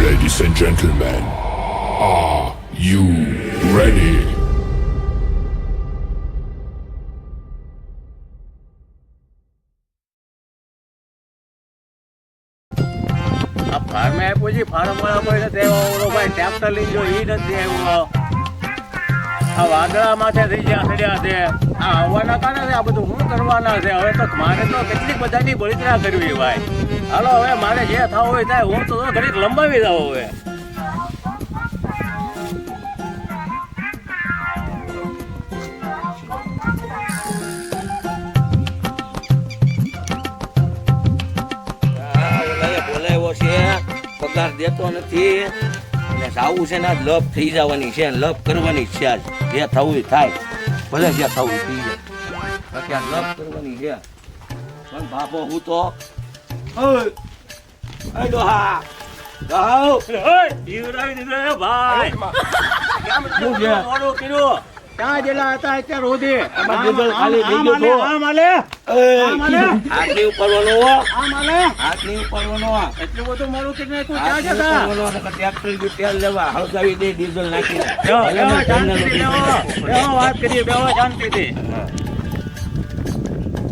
Ladies and gentlemen, are you ready? ફાર્મે આપ્યું farm વાળા કોઈ નથી આવ્યો ભાઈ ટ્રેક્ટર લઈ ઈ નથી આવ્યો આ વાદળા માથે થઈ ગયા ચડ્યા છે. આ આવવાના કારણે આ બધું શું કરવાના છે? હવે તો મારે તો કેટલીક બધાની બળતરા કરવી ભાઈ. હાલો, હવે મારે જે થવું હોય થાય, હું તો ઘડીક લંબાવી દઉં હવે. પગાર દેતો નથી. અને જાવું છે ને આજ લપ થઈ જવાની છે, લપ કરવાની છે આજ. જે થવું એ થાય. ભલે જે થવું થઈ જાય બાકી આ લપ કરવાની છે. પણ બાપો હું તો ડોહા! ડોહા! જીવડાવી દીધો હે ભાઈ. કેમ? મોડું કર્યું. ક્યાં જેલા હતા અત્યારે સુધી આમાં ડીઝલ એટલું બધું મોડું જતા ટ્રેક્ટર બી તેલ લેવા. હળગાવી દે નાખી વાત કરીએ શાંતિથી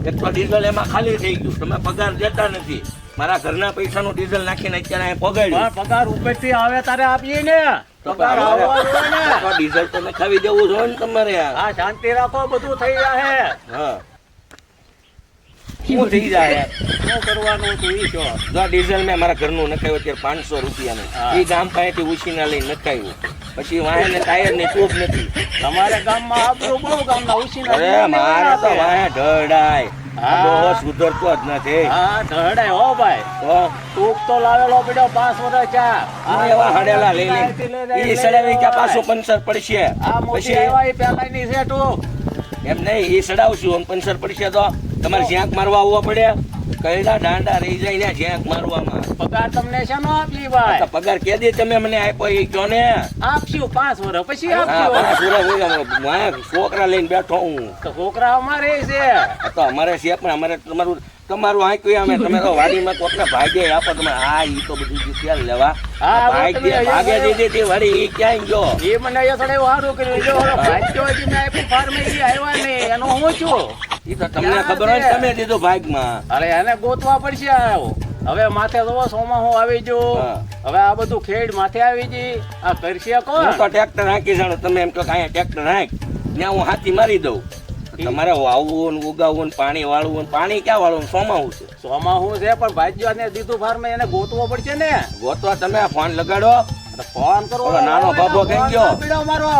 એક તો ડીઝલ એમાં ખાલી થઈ ગયું. તમે પગાર દેતા નથી. મારા ઘરના પૈસાનું ડીઝલ નાખીને અત્યારે પગાડ્યું. પગાર ઉપરથી આવે તારે આપીએ ને. પગાર આવવા ને તો ડીઝલ તમે ખાવી દેવું જોઈએ ને તમારે હા શાંતિ રાખો બધું થઈ જાહે. હા. શું થઈ જાય શું કરવાનું હતું ઈ છો જો ડીઝલ મેં મારા ઘરનું નખાવ્યું અત્યારે પાંચસો રૂપિયાનું. એ ગામ પાસેથી ઉછીના લઈને નખાયું. પછી વાહે ને ટાયર ને ટોપ નથી. તમારે ગામમાં આબરૂ બહુ ગામના ઉછીના અરે જીવને તો વાહે ઢળાય. હા. આ ડોહો સુધરતો જ નથી. હા ભાઈ. તો ટૂંક તો લાવેલો પડ્યો પાંચ વર્ષ ચા આ એવા હડેલા લઈ લે ઈ સડાવી લઈ ક્યાં પાછું પંચર પડશે. આ મોટી પછી આવ્યા એ પહેલાની છે ટૂંક. એમ નહીં ઈ સડાવશું પંચર પડશે તો તમારે જ્યાંક મારવા આવવા પડે. કયડા દાંડા રહી જાય ને જ્યાંક મારવામાં. પગાર તમને શેનો આપી ભાઈ? પગાર કે દે તમે મને આપ્યો એ કયો ને. આપશું પાંચ વર્ષ પછી આપશું. છોકરા લઈને બેઠો હું. તો છોકરા અમારે છે. તો અમારે છે પણ અમારે તમારું તમારું આંક્યું અમે તમે તો વાડીમાં કોકને ભાગે આપો તમે હા ઈ તો બધું જીત્યા લેવા. ભાગ ભાગે દીધી તે વળી ઈ ક્યાંય ગયો? એ મને એ થોડે સારું કર્યું. જો ભાગ્યો હજી મેં આપ્યું ફાર્મ ઈ આવ્યા ને એનો હું છું? ઈ તો તમને ખબર હોય તમે દીધું ભાગમાં. અરે એને ગોતવા પડશે આવો. હવે માથે જોવો સોમાં હું આવી જો હવે આ બધું ખેડ માથે આવી જી આ કરશે કોણ? તો ટ્રેક્ટર હાંકી જાણો તમે એમ કહો કે અહીંયા ટ્રેક્ટર હાંક. ત્યાં હું હાથી મારી દઉં. તમારે વાવવું ને ઉગાવવું ને પાણી વાળવું ને પાણી ક્યાં વાળવું સોમાવું છે? સોમાં હું છે પણ ભાગ્યો ને દીધું ફાર્મ એને ગોતવો પડશે ને. ગોતવા તમે ફોન લગાડો. ફોન કરો નાનો ભાભો બાબો કઈ ગયો? મારો.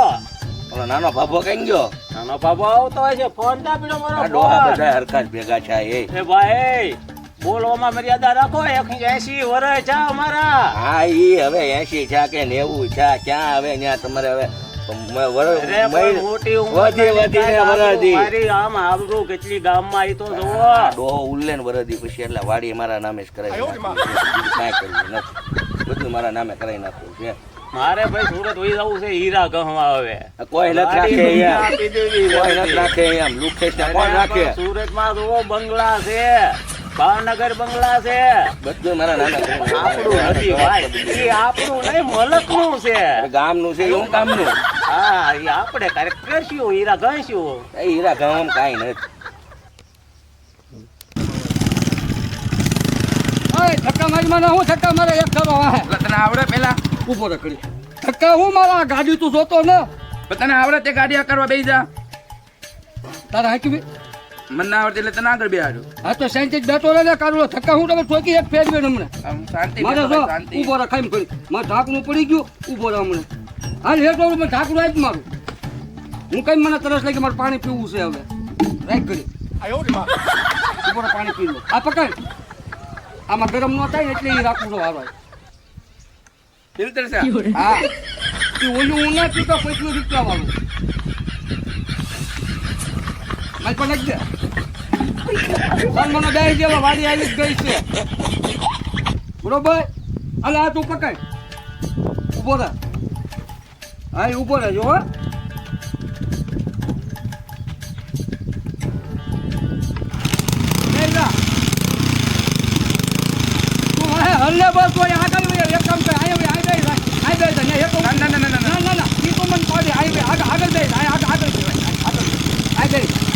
ઓલો નાનો ભાભો કઈ ગયો? નાનો ભાભો આવતો હોય છે ફોન ના પીડો મારો ડોહા બધા હરખા ભેગા છે એ. એ ભાઈ બોલવામાં મર્યાદા રાખો એક એસી વર્ષ છે અમારા હા ઈ હવે એસી છે કે નેવું છે ક્યાં હવે ત્યાં તમારે હવે મ- વર- અરે પણ મહિ- મોટી ઉંમર વધી વધીને વરદી મારી આમ આબરૂ કેટલી ગામમાં ઈ તો આ જોવો ડોહો ઉલ્લે ને વરદી પછી એટલે વાડી મારા નામે જ કરાવી નાખી. બીજું કાંઈ કરવું નથી. બધું મારા નામે કરાવી નાખવું છે. મારે ભાઈ સુરત વહી જવું છે હીરા ગહવા હવે. કોઈ નથી રાખે ગાડી અહીંયા. આપી દેવી કોઈ નથી રાખે અહીંયા. લુખેશ કોણ રાખે? સુરતમાં જોવો બંગલા છે. ભાવનગર બંગલા છે. બધું મારા નામે આપણું નથી ભાઈ. એ આપણું નહીં મલકનું છે. ગામ ગામનું છે એવું કામનું હા ઈ આપણે કારે કરશું હીરા ગણશું એ હીરા ગામ કઈ નથી. ઓય ધક્કા મારી મને હું ધક્કા મારે એક કરો વાહે તને આવડે પેલા? ઊભો રખડી ધક્કા હું મારા ગાડી તું જોતો ને? તને આવડે તે ગાડી આ કરવા બેસી જા. તારા હાકી મને ના આવડે એટલે તને આગળ બેહાડ્યો હા તો સેન્ચેજ બેઠો રહે કાઢો ધક્કા હું તમે ઠોકી એક ફેરવે હમણાં. શાંતિ મારે શાંતિ. ઊભો રખાય મારે ઢાંકણું પડી ગયું ઊભો રહે હમણે. હાલ હેઠ વાળું મને ઢાંકણું આપ મારું. હું કઈ મને તરસ લાગે મારે પાણી પીવું છે હવે. રાખ કરી રહે, પાણી પી લો. આ પકડ. આમાં ગરમ ન થાય એટલે એ રાખું છું હારો ફિલ્ટર છે હા. એ ઓલું હું ના પીતો પૈસું રૂપિયા વાળું. મારી પણ નાખી દે. પણ મને બે જેવા વાડી આવી જ ગઈ છે. બરોબર? અલા આ તું પકડ. ઊભો રહે હા ઊભો રહેજો હો. હલ્લે બસ કોઈ આગળ એક કામ કરે આય ભાઈ આય ભાઈ આય ભાઈ તને એક ના ના ના ના ના ના. ના ઈ તો મને પાડે આય ભાઈ આગળ આગળ જાય આગળ આગળ જાય આગળ આય ભાઈ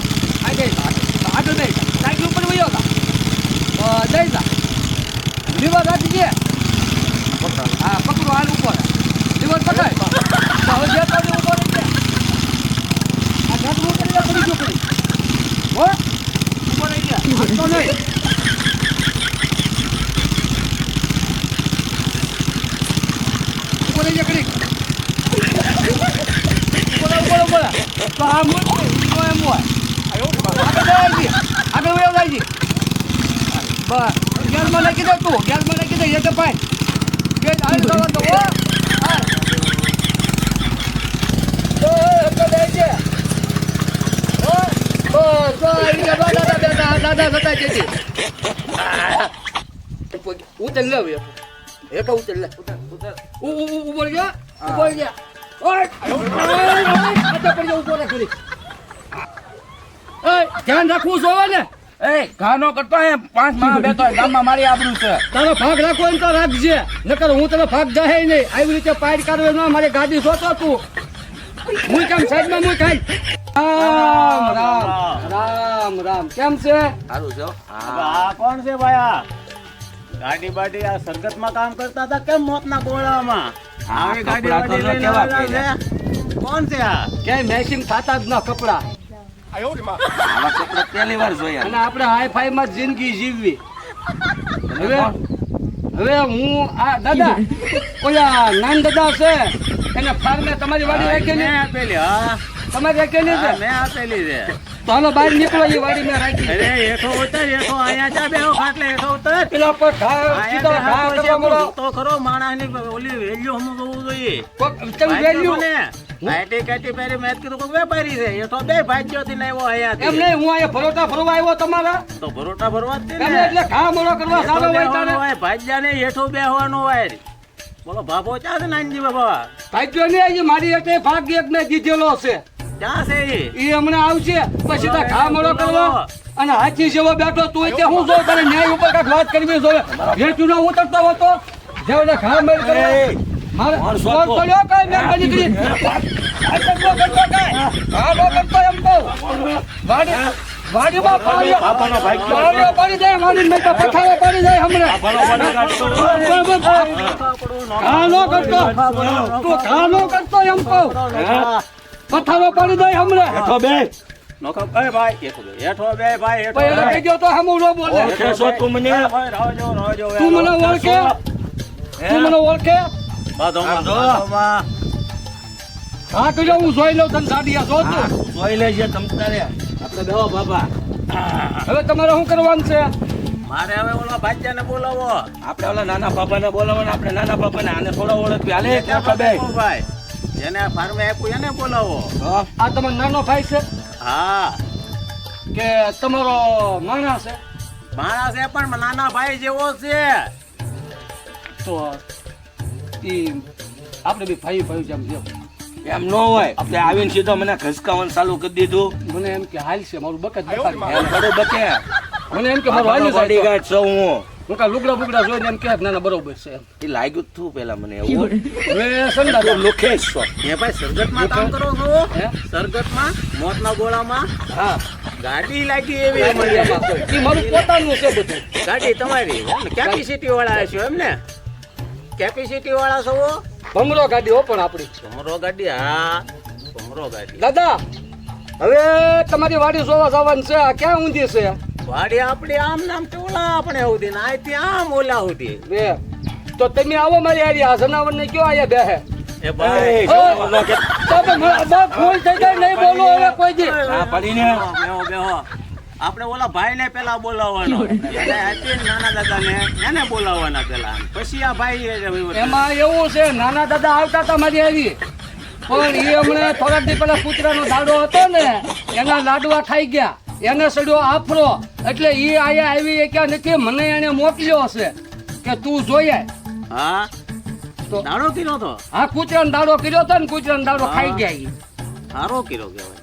ગયા કરી ઉપર ઉપર ઉપર તો આ મૂળ તો એમ હોય આગળ છે આગળ જાય છે બસ ગેસમાં નાખી દે તું ગેસમાં નાખી દે એ તો ભાઈ ગેસ હાલ જવા હો. તો હો આવી બા દાદા દાદા દાદા થતા છે જી. ઉતર લે હવે એ તો ઉતર લે ઉતર ઉતર ઉ- ઉ- ઉ- ઉપર ગયા ઉપર ગયા ઓય આટલા જા, ઊભો રાખ ઘડી. ઓય, ધ્યાન રાખવું જોવે ને એ ઘા નો કરતો હે પાંચ બેઠો હોય, ગામમાં મારી આબરૂ છે તારો ભાગ રાખો એમ તો રાખજે નકર હું તને ભાગ જાહે નહીં આવી રીતે પાડ કાઢો ના મારી ગાડી જોતો તું હું કેમ સાઈડમાં હું ખાઈ રામ રામ રામ રામ કેમ છે સારું છે આ કોણ છે ભાઈ આ ગાડી બાડી આ સરગતમાં કામ કરતા હતા કેમ મોતના ગોળામાં? આવી ગાડી બાડી લઈને આવેલા છે? કોણ છે આ? ક્યાંય મેચિંગ થતા જ ના કપડા. આવા કપડાં પહેલી વાર જોયા અને આપણે હાઈ ફાઈ માં જિંદગી જીવવી. હવે હવે હું આ દાદા ઓલા નાન દાદા છે? એને ફાર્મે તમારી વાડી રાખેલી? મેં આપેલી હા. તમારી રાખેલી છે? મેં આપેલી છે. તો હાલો બહાર નીકળો એ વાડી મેં રાખી અરે હેઠો ઉતર હેઠો અહીંયા જા બેહો ખાટલે હેઠો ઉતર. પેલા પર સીધો અહીંયા કરવા મળો. તો ખરો માણસની ઓલી વેલ્યુ હમ જોવું જોઈએ. કોક તમે વેલ્યુ કાટી કાટી પેરી મેં કીધું કોઈ વેપારી છે એ તો બે ભાગ્યોથી ને આવ્યો અહીંયા એમ નહીં હું અહીંયા ભરોટા ભરવા આવ્યો તમારા? તો ભરોટા ભરવા જ ને. એટલે ઘા મોડો કરવા સારો હોય તારે. હોય ભાગ્યાને હેઠો બેહવાનો હોય. બોલો બાપો ચા છે નાનજી બાબા? ભાજ્યો ને મારી એટલે ભાગ્ય એક મેં દીધેલો છે. ચા છે ઈ? એ હમણાં આવશે પછી તો ઘા મળો કરવા અને હાથી જેવો બેઠો તું કે હું જો તને ન્યાય ઉપર કાંઈક વાત કરવી જોવે. ભેંચું ન ઉતરતો હતો જેવડે ખા મેળ કરવા મારે ફોન સ્વાદ કર્યો કાંઈ મેં બની કરી કરતો. એમ કહું. તો પથારો પાડી જાય હમણાં ન તું ન હેઠો બે. એ ભાઈ હેઠો બે. હેઠો બે ભાઈ હેઠો ભાઈ કહી દો તો હમું ન બોલે. ઓળખે છો તું મને. તું ઓળખે? તું મને ઓળખે? હા કર્યો હું જોઈ લઉં તને સાડિયા જો તું. જોઈ લેજે તમ તારે. આપણે બેહો બાબા. હવે તમારે શું કરવાનું છે? મારે હવે ઓલા ભાગ્યાને બોલાવો. આપણે ઓલા નાના બાપાને બોલાવવાના આપણે નાના બાપાને આને થોડો ઓળખવી. હાલે બે ભાઈ? જેને ફાર્મે આપ્યું એને બોલાવો. આ તમારો નાનો ભાઈ છે? હા. કે તમારો માણસ છે? માણસ એ પણ નાના ભાઈ જેવો છે. તો ઈ આપણે બી ભાઈ ભાઈ જેમ છે એમ ન હોય. આપણે આવીને સીધો મને ઘસકાવાનું ચાલુ કરી દીધું. મને એમ કે હાલ છે મારું બકત બકાત બકે. મને એમ કે મારું હાલી ગાડી ગાંઠ છું હું. હું કા લુગડા બુગડા જોઈને એમ કે ના ના બરોબર છે એમ. એ લાગ્યું તું થયું પેલા મને એવું. હવે સંદા તું લુખેશ છો એ ભાઈ સરગતમાં કામ કરો છો? હે? સરગતમાં? મોતના ગોળામાં? હા. ગાડી લાગી એવી. ઈ મારું પોતાનું છે બધું. ગાડી તમારી કેપેસિટી વાળા છો એમ ને? કેપેસિટી વાળા છો? ભમરો ગાડી હો પણ આપણી ભમરો ગાડી હા. ભમરો ગાડી. દાદા હવે તમારી વાડી જોવા જવાનું છે. આ ક્યાં ઊંધી છે? વાડી આપણી આમ નામ ટોલા આપણે સુધી ના અહીંથી આમ ઓલા સુધી. બે. તો તમે આવો મારી હારી હસનાવર ને કયો આયા બેહે એ ભાઈ જો ઓલો કે તો તો ફૂલ થઈ જાય નહીં બોલો હવે કોઈ જી આ પડીને. બેહો બેહો આપણે ઓલા ભાઈ ને. પેલા બોલાવવાનો નાના હતી ને એને બોલાવવાના પેલા. પછી આ ભાઈ. એમાં એવું છે નાના દાદા આવતા હતા મારી આવી પણ એ હમણાં થોડાક દી પેલા કૂતરાનો દાડો હતો ને એના લાડવા ખાઈ ગયા. એને સડ્યો આફરો. એટલે એ આયા આવી ક્યાં નથી મને એને મોકલ્યો હશે કે તું જોઈએ. હા? તો દાડો કીધો તો? હા કૂતરાનો દાડો કર્યો તો ને કૂતરાનો દાડો ખાઈ ગયા ઈ. સારો કીધો કહેવાય.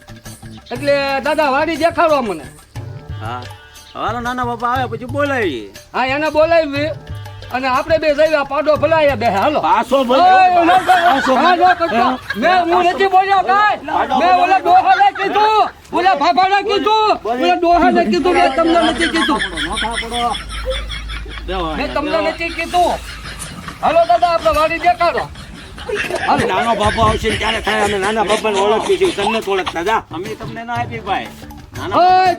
એટલે દાદા વાડી દેખાડો મને. હા. હાલો નાના બાપા આવે પછી બોલાવી હા એને બોલાવી. અને આપણે બે જઈએ પાડો ભલાયા બે હાલો. પાછો કરતો. મેં હું નથી બોલ્યો કાંઈ. મેં ઓલા ડોહાને કીધું. ઓલા ભાભાને કીધું. ઓલા ડોહાને કીધું. મે તમને નથી કીધું. મેં તમને નથી કીધું. હાલો દાદા આપણે વાડી દેખાડો. અરે નાનો બાપા આવશે ને ત્યારે થાય અમે નાના બાપાને ઓળખી છીએ તમને ઓળખતા. જા. અમે તમને ના આપી ભાઈ.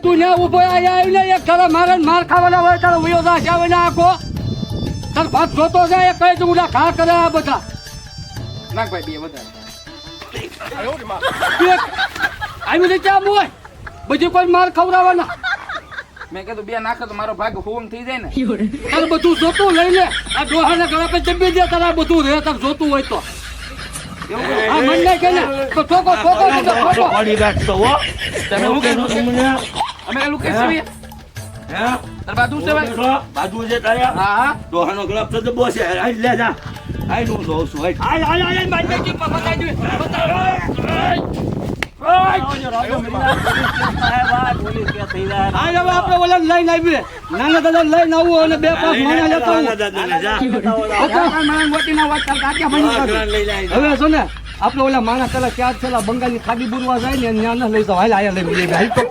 તું ને ઊભો આયા આવીને એક ખરા મારે માર ખાવાના હોય તારે ઉયો દા જાવે ને આખો તાર ભાત જોતો જાય એ કહે તું ખા કરે આ બધા નાખ ભાઈ બે વધારે આવી રીતે આમ હોય બધી કોઈ માર ખવડાવવાના મેં કીધું બે નાખે તો મારો ભાગ હોમ થઈ જાય ને તારે બધું જોતું લઈ લે આ ડોહાને ગળા પર જમી દે તારા બધું રે તક જોતું હોય તો આ મન નહીં કે ને તો ઠોકો ઠોકો ઠોકો હો તમે શું તમને અમે એલું કે હે તાર બાજુ છે ભાઈ? બાજુ છે તારે? હા હા. દોહાનો ગ્લાબ તો જબો છે. હાલ લે જા. આઈ નું જોઉં છું. આઈ આઈ આઈ આઈ મારી બેટી જાય આ હવે મોટી ના ક્યાં બની આ ગ્રાન લઈ લે હવે ને આપણે ઓલા માણસ પેલા ક્યાં છેલ્લા બંગાળની ખાડી બુરવા જાય ને ત્યાં લઈ જાવ હાલ આયા લઈ તો.